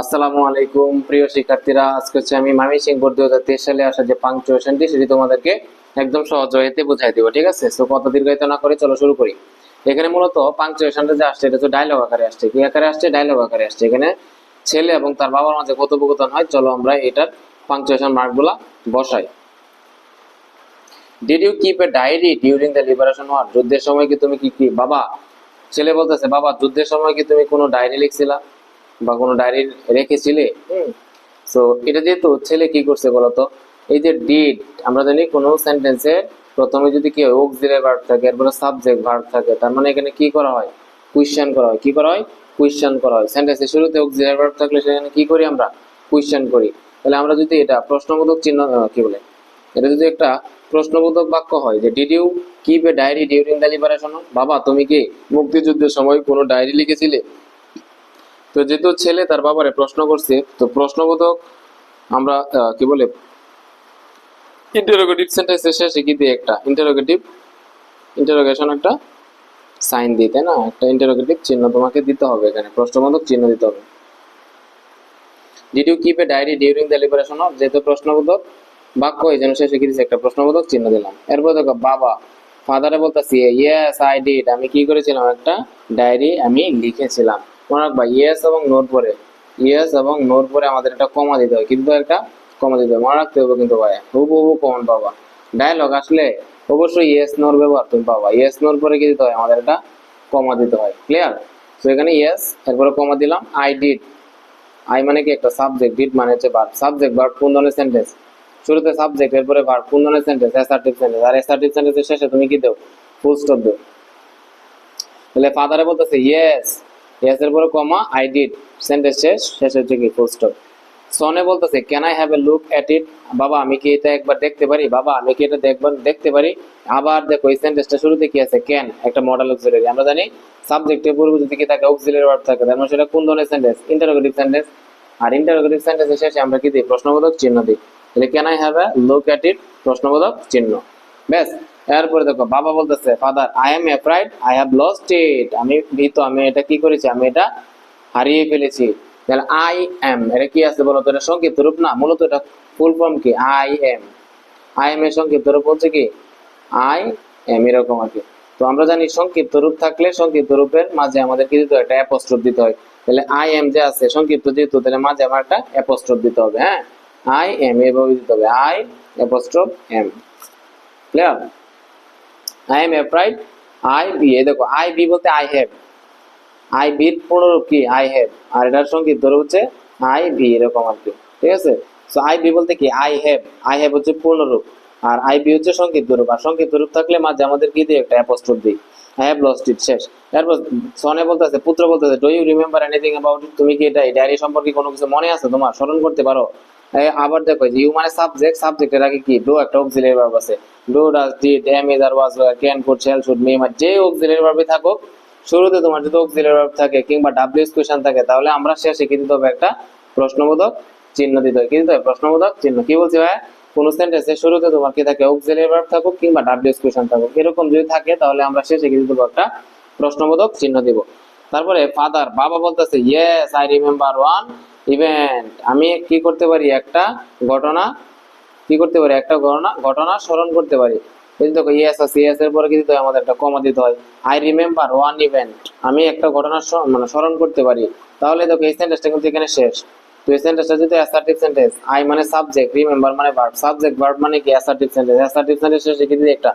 আসসালামু আলাইকুম, প্রিয় শিক্ষার্থীরা। আজকে হচ্ছে আমি মামি সিং বোর্ড দু হাজার তেইশ সালে আসা যে পাংচুয়েশনটি সেটি তোমাদেরকে একদম সহজ হইতে বোঝাই দিব, ঠিক আছে? তো কত দীর্ঘায়িত না করে চলো শুরু করি। এখানে মূলত পাংচুয়েশনটা যে আসছে, এটা তো ডায়লগ আকারে আসছে। কি আকারে আসছে? ডায়লগ আকারে আসছে। এখানে ছেলে এবং তার বাবার মাঝে কথোপকথন হয়। চলো আমরা এটার পাংচুয়েশন মার্কগুলা বসাই। Did you keep a diary during the liberation war যুদ্ধের সময় কি তুমি কি কি, বাবা? ছেলে বলতেছে, বাবা, যুদ্ধের সময় কি তুমি কোনো ডায়েরি লিখছিলা? বা কোনো ডায়েরি রেখেছিলে? সো এটা যেহেতু ছেলে কি করছে বলতো? এই যে ডিড আমরা জানি কোনো সেন্টেন্সে প্রথমে যদি কি হয় অক্সিলারি ভার্ব থাকে এরপরে সাবজেক্ট ভার্ব থাকে তার মানে এখানে কি করা হয়? কুয়েশ্চেন করা হয়। কি করা হয়? কুয়েশ্চেন করা হয়। সেন্টেন্সের শুরুতে অক্সিলারি ভার্ব থাকলে সেখানে কি করি আমরা? কুয়েশ্চেন করি। তাহলে আমরা যদি এটা প্রশ্নবোধক চিহ্ন কি বলে? এটা যদি একটা প্রশ্নবোধক বাক্য হয় যে did you keep a diary during the liberation বাবা তুমি কি মুক্তিযুদ্ধের সময় কোনো ডায়েরি লিখেছিলে? তো যেহেতু ছেলে, তার বাবারে প্রশ্ন করছে, তো প্রশ্নবোধক আমরা কি বলে ইন্টারোগেটিভ সেন্টেন্সের শেষে কি দিয়ে একটা? ইন্টারোগেটিভ ইন্টারোগেশন একটা সাইন দিই, তাই না? একটা ইন্টারোগেটিভ চিহ্ন তোমাকে দিতে হবে এখানে, প্রশ্নবোধক চিহ্ন দিতে হবে। Did you keep a diary during the liberation of যেহেতু প্রশ্নবোধক বাক্য, এই জন্য শেষে কি দিচ্ছে একটা প্রশ্নবোধক চিহ্ন দিলাম। এরপর দেখো, বাবা ফাদারে বলতেছি ইয়েস আই ডিড আমি কি করেছিলাম? একটা ডায়েরি আমি লিখেছিলাম। মনে রাখবা ইয়েস এবং নোর পরে ইয়েস এবং নোর পরে আমাদের একটা কমা দিতে হয়, কিন্তু একটা কমা দিতে হবে মনে রাখতে হবে কিন্তু ভাই হুবু হুবু কমন পাবা। ডায়লগ আসলে অবশ্যই ইয়েস নোর ব্যবহার তুমি পাবা ইয়েস নোর পরে কি দিতে হয়, আমাদের একটা কমা দিতে হয় ক্লিয়ার তো এখানে ইয়েস এরপরে কমা দিলাম আই ডিড আই মানে কি একটা সাবজেক্ট ডিড মানে হচ্ছে ভার্ব সাবজেক্ট ভার্ব কোন ধরনের সেন্টেন্স শুরুতে সাবজেক্ট এরপরে ভার্ব কোন ধরনের সেন্টেন্স অ্যাসার্টিভ সেন্টেন্স আর অ্যাসার্টিভ সেন্টেন্সের শেষে তুমি কি দাও? ফুল স্টপ দাও। তাহলে ফাদারে বলতেছে ইয়েস ইয়েস এর পরে কমা আই ডিড সেন্টেন্স শেষ শেষ হচ্ছে কি ফুল স্টপ সনে বলতেছে can I have a look at it বাবা, আমি কি এটা একবার দেখতে পারি? বাবা, আমি কি এটা দেখবার, দেখতে পারি? আবার দেখো, এই সেন্টেন্সটা শুরুতে কি আছে? ক্যান একটা মডেল অক্সিলারি আমরা জানি সাবজেক্টের পূর্বে যদি কি থাকে অক্সিলারি ভার্ব থাকে। তার মানে সেটা কোন ধরনের সেন্টেন্স ইন্টারোগেটিভ সেন্টেন্স আর ইন্টারোগেটিভ সেন্টেন্সের শেষে আমরা কি দিই? প্রশ্নবোধক চিহ্ন দিই। তাহলে can I have a look at it প্রশ্নবোধক চিহ্ন। ব্যাস। এরপরে দেখো, বাবা বলতেছে father I am afraid I have lost it আমি ভীত, আমি এটা কি করেছি? আমি এটা হারিয়ে ফেলেছি। তাহলে আই এম এটা কি আছে বলো তো? এটা সংক্ষিপ্ত রূপ না? মূলত এটা ফুল ফর্ম কি? আই এম আই এম এর সংক্ষিপ্ত রূপ হচ্ছে কি? আই এম এরকম আর কি। তো আমরা জানি সংক্ষিপ্ত রূপ থাকলে সংক্ষিপ্ত রূপের মাঝে আমাদের কি দিতে হয়? একটা অ্যাপোস্ট্রোফ দিতে হয়। তাহলে আই এম যে আছে, সংক্ষিপ্ত যেহেতু, তাহলে মাঝে আমার একটা অ্যাপোস্ট্রোফ দিতে হবে হ্যাঁ? আই এম এভাবে দিতে হবে। I apostrophe m clear I am afraid I've এই দেখো আই বি বলতে আই হ্যাভ আই বির পূর্ণরূপ কি? আই হ্যাভ আর এটার সংক্ষিপ্ত রূপ হচ্ছে আই ভি এরকম আর কি। ঠিক আছে? সো আই বি বলতে কি? আই হ্যাভ আই হ্যাভ হচ্ছে পূর্ণরূপ আর আই বি হচ্ছে সংক্ষিপ্ত রূপ আর সংক্ষিপ্ত রূপ থাকলে মাঝে আমাদের কি দিয়ে? একটা অ্যাপোস্ট্রোফ দিই আই হ্যাভ লস্ট ইট শেষ। তারপর সনে বলতেছে, পুত্র বলতেছে do you remember anything about তুমি কি এটা এই ডায়েরি সম্পর্কে কোনো কিছু মনে আছে তোমার? স্মরণ করতে পারো। আবার দেখো যে ইউ মানে সাবজেক্ট সাবজেক্টের আগে কি? ডু একটা অক্সিলারি ভার্ব আছে। Do does did am is are was can could shall should may মানে যে অক্সিলারি ভার্বই থাকুক, শুরুতে তোমার যদি অক্সিলারি ভার্ব থাকে কিংবা ডাব্লিউএস কোশ্চেন থাকে, তাহলে আমরা শেষে কি দিতে হবে একটা প্রশ্নবোধক চিহ্ন দিতে হবে। কি দিতে হবে? প্রশ্নবোধক চিহ্ন। কি বলছি ভাই? কোন সেন্টেন্সের শুরুতে তোমার কি থাকে? অক্সিলারি ভার্ব থাকুক কিংবা ডাব্লিউএস কোশ্চেন থাকুক। এরকম যদি থাকে, তাহলে আমরা শেষে কি দিতে হবে একটা প্রশ্নবোধক চিহ্ন দিব। তারপরে ফাদার বাবা বলতেছে yes I remember one event আমি কি করতে পারি? একটা ঘটনা কি করতে পারি? একটা ঘটনা ঘটনা স্মরণ করতে পারি। এই দেখো ইয়েস আছে ইয়েস এর পরে কি দিতে হয়? আমাদের একটা কমা দিতে হয়। আই রিমেম্বার ওয়ান ইভেন্ট আমি একটা ঘটনা মানে স্মরণ করতে পারি। তাহলে দেখো, এই সেন্টেন্সটা কিন্তু এখানে শেষ। তো এই সেন্টেন্সটা যদি অ্যাসার্টিভ সেন্টেন্স আই মানে সাবজেক্ট রিমেম্বার মানে ভার্ব সাবজেক্ট ভার্ব মানে কি? অ্যাসার্টিভ সেন্টেন্স অ্যাসার্টিভ সেন্টেন্স শেষে কি দিই? একটা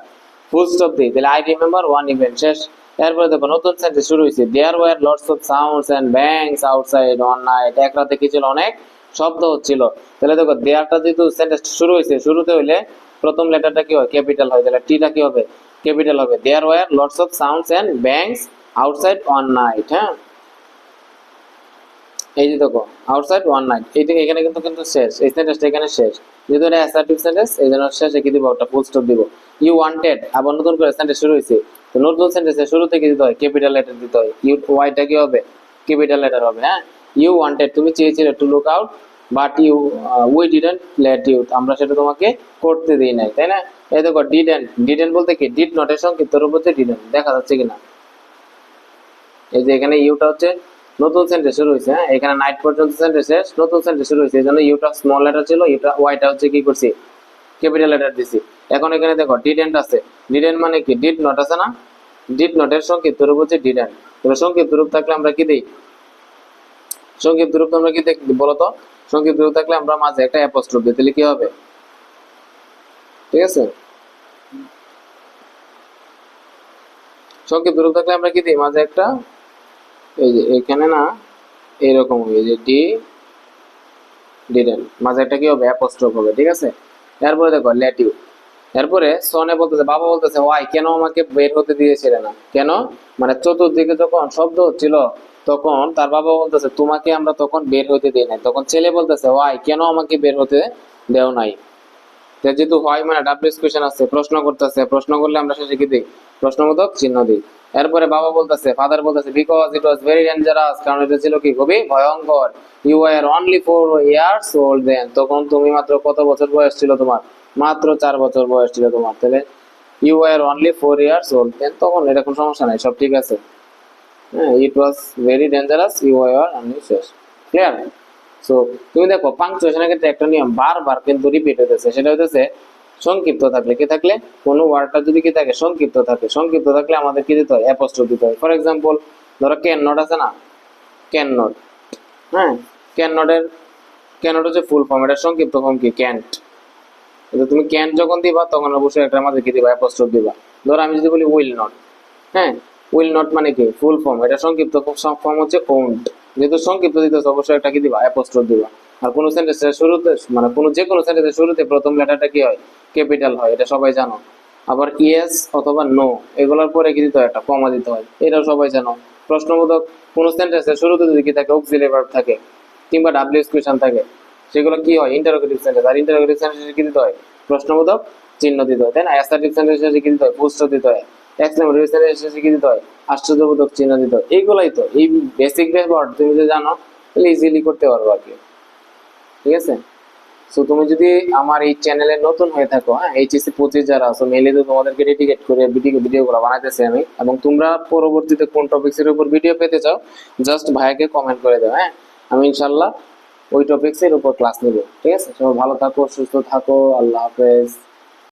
ফুল স্টপ দিই। তাহলে আই রিমেম্বার ওয়ান ইভেন্ট শেষ। এরপরে দেখো, নতুন সেন্টেন্স শুরু হয়েছে। There were lots of sounds and bangs outside on night এক রাতে কি ছিল? অনেক শব্দ হচ্ছিল। তাহলে দেখো দেয়ারটা যেহেতু সেন্টেন্স শুরু হয়েছে, শুরুতে হইলে প্রথম লেটারটা কি হয় ক্যাপিটাল হয় তাহলে টিটা কি হবে? ক্যাপিটাল হবে। There were lots of sounds and bangs outside on night হ্যাঁ? এই যে দেখো আউটসাইড ওয়ান নাইট এইটা এখানে কিন্তু কিন্তু শেষ। এই সেন্টেন্সটা এখানে শেষ। যেহেতু এটা অ্যাসার্টিভ সেন্টেন্স এই জন্য শেষে কি দিব? একটা ফুল স্টপ দিব। ইউ ওয়ান্টেড আবার নতুন করে সেন্টেন্স শুরু হয়েছে। তো নতুন সেন্টেন্সের শুরু থেকে দিতে হয় ক্যাপিটাল লেটার দিতে হয়। ইউ ওয়াইটা কি হবে? ক্যাপিটাল লেটার হবে হ্যাঁ? ইউ ওয়ান্টেড তুমি চেয়েছিলে to look out but you we didn't let you আমরা সেটা তোমাকে করতে দিই নাই, তাই না? এই দেখো ডিডেন্ট ডিডেন্ট বলতে কি? ডিড নটের সংক্ষিপ্ত রূপ হচ্ছে ডিডেন্ট দেখা যাচ্ছে কিনা? এই যে এখানে ইউটা হচ্ছে নতুন সেন্টেন্স শুরু হয়েছে হ্যাঁ? এখানে নাইট পর্যন্ত সেন্টেন্স শেষ নতুন সেন্টেন্স শুরু হয়েছে, এই জন্য ইউটা স্মল লেটার ছিল ইউটা ওয়াইটা হচ্ছে কি করছি? ক্যাপিটাল লেটার দিছি। এখন এখানে দেখো ডিডেন্ট আছে। ডিডেন্ট মানে কি? ডিড নট আছে না? ডিড নটের সংক্ষিপ্ত রূপ হচ্ছে ডিডেন্ট এবার সংক্ষিপ্ত রূপ থাকলে আমরা কি দিই? সংক্ষিপ্ত রূপ তোমরা কি দেখ বলো তো সংক্ষিপ্ত রূপ থাকলে আমরা মাঝে একটা অ্যাপোস্ট্রোফ দিই তাহলে কি হবে? ঠিক আছে? সংক্ষিপ্ত রূপ থাকলে আমরা কি দিই? মাঝে একটা এই যে এখানে না, এইরকম হবে। যে ডি ডিডেন মাঝে একটা কি হবে? অ্যাপোস্ট্রোফ হবে। ঠিক আছে? এরপরে দেখো ল্যাটিউ এরপরে সনে বলতেছে, বাবা বলতেছে, ওয়াই, কেন আমাকে বের হতে দিয়েছিলে না? কেন? মানে চতুর্দিকে যখন শব্দ হচ্ছিল, তখন তার বাবা বলতেছে, তোমাকে আমরা তখন বের হতে দিই নাই। তখন ছেলে বলতেছে, ওয়াই, কেন আমাকে বের হতে দেও নাই? যেহেতু হয় মানে ডাব্লিউএস কোয়েশ্চেন আছে, প্রশ্ন করতেছে, প্রশ্ন করলে আমরা শেষে কি দিই? প্রশ্নবোধক চিহ্ন দিই। এরপরে বাবা বলতেছে ফাদার বলতেছে because it was very dangerous কারণ এটা ছিল কি, খুবই ভয়ঙ্কর। You are only four years old then তখন তুমি মাত্র কত বছর বয়স ছিল তোমার? মাত্র চার বছর বয়স ছিল তোমার, তাহলে you are only four years old then তখন এটা কোনো সমস্যা নাই, সব ঠিক আছে। হ্যাঁ it was very dangerous you are only শেষ ক্লিয়ার সো তুমি দেখো পাংচুয়েশনের ক্ষেত্রে একটা নিয়ম বারবার কিন্তু রিপিট হতেছে সেটা হতেছে সংক্ষিপ্ত থাকলে কি থাকলে? কোনো ওয়ার্ডটা যদি কি থাকে, সংক্ষিপ্ত থাকে। সংক্ষিপ্ত থাকলে আমাদের কি দিতে হয় অ্যাপোস্ট্রফ দিতে হয়। ফর এক্সাম্পল ধরো ক্যান নট আছে না? ক্যান নট হ্যাঁ? ক্যান নটের ক্যান নট হচ্ছে ফুল ফর্ম এটা সংক্ষিপ্ত ফর্ম কি? ক্যান্ট তুমি ক্যান যখন দিবা, তখন অবশ্যই একটা আমাদের কি দিবা অ্যাপোস্ট্রফ দিবা। ধরো আমি যদি বলি উইল নট হ্যাঁ? উইল নট মানে কি? ফুল ফর্ম এটা সংক্ষিপ্ত ফর্ম হচ্ছে ওন্ট যেহেতু সংক্ষিপ্ত দিতে অবশ্যই একটা কি দিবা? অ্যাপোস্ট্রফ দিবা। আর কোনো সেন্টেন্সের শুরুতে মানে কোনো যে কোনো সেন্টেন্সের শুরুতে প্রথম লেটারটা কি হয়? ক্যাপিটাল হয়, এটা সবাই জানো। আবার ইয়েস অথবা নো, এগুলোর পরে কি দিতে হয় একটা কমা দিতে হয়, এটাও সবাই জানো। প্রশ্নবোধক কোনো সেন্টেন্সের শুরুতে যদি কি থাকে অক্সিলারি ভার্ব থাকে, কিংবা ডাব্লিউএস কোয়েশন থাকে, সেগুলো কি হয়? ইন্টারোগেটিভ সেন্টেন্স আর ইন্টারোগেটিভ সেন্টেন্সে কি দিতে হয়? প্রশ্নবোধক চিহ্ন দিতে হয়, তাই না? অ্যাসার্টিভ সেন্টেন্সে কি দিতে হয়? পুষ্ট দিতে হয়। এক্সক্লেমেটরি সেন্টেন্সে কি দিতে হয়? আশ্চর্যবোধক চিহ্ন দিতে হয়। এইগুলাই তো, এই বেসিক ওয়ার্ড তুমি যদি জানো তাহলে ইজিলি করতে পারব আর কি। ঠিক আছে? সো তুমি যদি আমার এই চ্যানেলে নতুন হয়ে থাকো হ্যাঁ এইচএসসি পঁচিশ যারা আছো মেলে তো তোমাদেরকে ডেডিকেট করে ভিডিও ভিডিওগুলো বানাইতেছি আমি। এবং তোমরা পরবর্তীতে কোন টপিক্সের উপর ভিডিও পেতে চাও জাস্ট ভাইয়াকে কমেন্ট করে দাও হ্যাঁ। আমি ইনশাল্লাহ ওই টপিক্সের উপর ক্লাস নেব, ঠিক আছে? সবাই ভালো থাকো, সুস্থ থাকো, আল্লাহ হাফেজ।